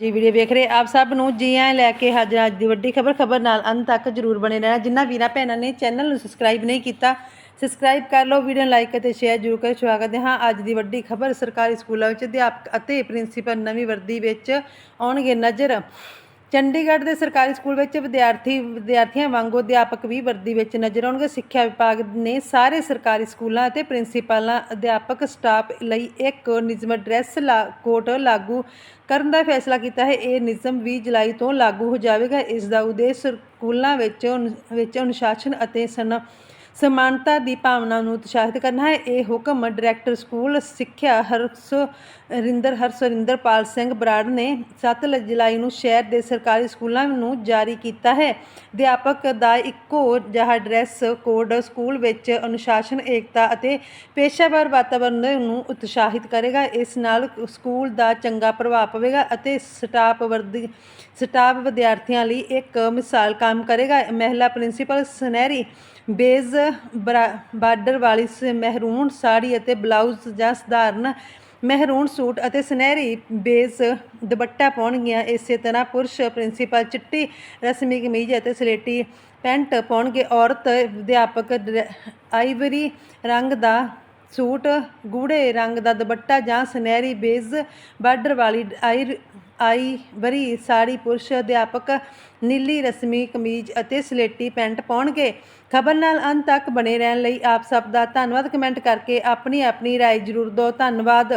ਜੀ ਵੀਡੀਓ ਵੇਖ ਰਹੇ ਆਪ ਸਭ ਨੂੰ ਜੀ ਆਇਆਂ ਲੈ ਕੇ ਹਾਜ਼ਰ ਅੱਜ ਦੀ ਵੱਡੀ ਖਬਰ ਖਬਰ ਨਾਲ ਅੰਤ ਤੱਕ ਜਰੂਰ ਬਣੇ ਰਹਿਣਾ। ਜਿਨ੍ਹਾਂ ਵੀਰਾਂ ਭੈਣਾਂ ਨੇ ਚੈਨਲ ਨੂੰ ਸਬਸਕ੍ਰਾਈਬ ਨਹੀਂ ਕੀਤਾ ਸਬਸਕ੍ਰਾਈਬ ਕਰ ਲਓ ਵੀਡੀਓ ਨੂੰ ਲਾਈਕ ਅਤੇ ਸ਼ੇਅਰ ਜਰੂਰ ਕਰਿਓ। ਸਵਾਗਤ ਹੈ। ਹਾਂ, ਅੱਜ ਦੀ ਵੱਡੀ ਖਬਰ ਸਰਕਾਰੀ ਸਕੂਲਾਂ ਵਿੱਚ ਅਧਿਆਪਕ ਅਤੇ ਪ੍ਰਿੰਸੀਪਲ ਨਵੀਂ ਵਰਦੀ ਵਿੱਚ ਆਉਣਗੇ ਨਜ਼ਰ। ਚੰਡੀਗੜ੍ਹ ਦੇ ਸਰਕਾਰੀ ਸਕੂਲ ਵਿੱਚ ਵਿਦਿਆਰਥੀ, ਵਿਦਿਆਰਥੀਆਂ ਵਾਂਗੂ ਅਧਿਆਪਕ ਵੀ ਵਰਦੀ ਵਿੱਚ ਨਜ਼ਰ ਆਉਣਗੇ। ਸਿੱਖਿਆ ਵਿਭਾਗ ਨੇ ਸਾਰੇ ਸਰਕਾਰੀ ਸਕੂਲਾਂ ਅਤੇ ਪ੍ਰਿੰਸੀਪਲਾਂ, ਅਧਿਆਪਕ ਸਟਾਫ ਲਈ ਇੱਕ ਨਿਯਮ ਡਰੈਸ ਲਾ ਕੋਡ ਲਾਗੂ ਕਰਨ ਦਾ ਫੈਸਲਾ ਕੀਤਾ ਹੈ। ਇਹ ਨਿਯਮ 20 ਜੁਲਾਈ ਤੋਂ ਲਾਗੂ ਹੋ ਜਾਵੇਗਾ। ਇਸ ਦਾ ਉਦੇਸ਼ ਸਕੂਲਾਂ ਵਿੱਚ ਅਨੁ- ਵਿੱਚ ਅਨੁਸ਼ਾਸਨ ਅਤੇ ਸਨ ਸਮਾਨਤਾ ਦੀ ਭਾਵਨਾ ਨੂੰ ਉਤਸ਼ਾਹਿਤ ਕਰਨਾ ਹੈ। ਇਹ ਹੁਕਮ ਡਾਇਰੈਕਟਰ ਸਕੂਲ ਸਿੱਖਿਆ ਹਰਸਰਿੰਦਰ ਹਰਸਰਿੰਦਰ ਪਾਲ ਸਿੰਘ ਬਰਾੜ ਨੇ 7 ਜੁਲਾਈ ਨੂੰ ਸ਼ਹਿਰ ਦੇ ਸਰਕਾਰੀ ਸਕੂਲਾਂ ਨੂੰ ਜਾਰੀ ਕੀਤਾ ਹੈ। ਅਧਿਆਪਕ ਦਾ ਇੱਕੋ ਜਿਹਾ ਡਰੈਸ ਕੋਡ ਸਕੂਲ ਵਿੱਚ ਅਨੁਸ਼ਾਸਨ, ਏਕਤਾ ਅਤੇ ਪੇਸ਼ਾਵਰ ਵਾਤਾਵਰਣ ਨੂੰ ਉਤਸ਼ਾਹਿਤ ਕਰੇਗਾ। ਇਸ ਨਾਲ ਸਕੂਲ ਦਾ ਚੰਗਾ ਪ੍ਰਭਾਵ ਪਵੇਗਾ ਅਤੇ ਸਟਾਫ ਵਰਦੀ, ਸਟਾਫ ਵਿਦਿਆਰਥੀਆਂ ਲਈ ਇੱਕ ਮਿਸਾਲ ਕਾਇਮ ਕਰੇਗਾ। ਮਹਿਲਾ ਪ੍ਰਿੰਸੀਪਲ ਸੁਨਹਿਰੀ ਬੇਜ਼ ਬਾਰਡਰ ਵਾਲੀ ਮਹਿਰੂਨ ਸਾੜੀ ਅਤੇ ਬਲਾਊਜ਼ ਜਾਂ ਸਧਾਰਨ ਮਹਿਰੂਨ ਸੂਟ ਅਤੇ ਸੁਨਹਿਰੀ ਬੇਸ ਦੁਪੱਟਾ ਪਾਉਣਗੀਆਂ। ਇਸੇ ਤਰ੍ਹਾਂ ਪੁਰਸ਼ ਪ੍ਰਿੰਸੀਪਲ ਚਿੱਟੀ ਰਸਮੀ ਕਮੀਜ਼ ਅਤੇ ਸਲੇਟੀ ਪੈਂਟ ਪਾਉਣਗੇ। ਔਰਤ ਅਧਿਆਪਕ ਆਈਵਰੀ ਰੰਗ ਦਾ ਸੂਟ ਗੂੜੇ ਰੰਗ ਦਾ ਦੁਪੱਟਾ ਜਾਂ ਸੁਨਹਿਰੀ ਬੇਜ਼ ਬਾਰਡਰ ਵਾਲੀ ਆਈ ਆਈਵਰੀ ਸਾੜੀ ਪੁਰਸ਼ ਅਧਿਆਪਕ ਨੀਲੀ ਰਸਮੀ ਕਮੀਜ਼ ਅਤੇ ਸਲੇਟੀ ਪੈਂਟ ਪਾਉਣਗੇ ਖਬਰ ਨਾਲ ਅੰਤ ਤੱਕ ਬਣੇ ਰਹਿਣ ਲਈ ਆਪ ਸਭ ਦਾ ਧੰਨਵਾਦ ਕਮੈਂਟ ਕਰਕੇ ਆਪਣੀ ਆਪਣੀ رائے ਜ਼ਰੂਰ ਦਿਓ ਧੰਨਵਾਦ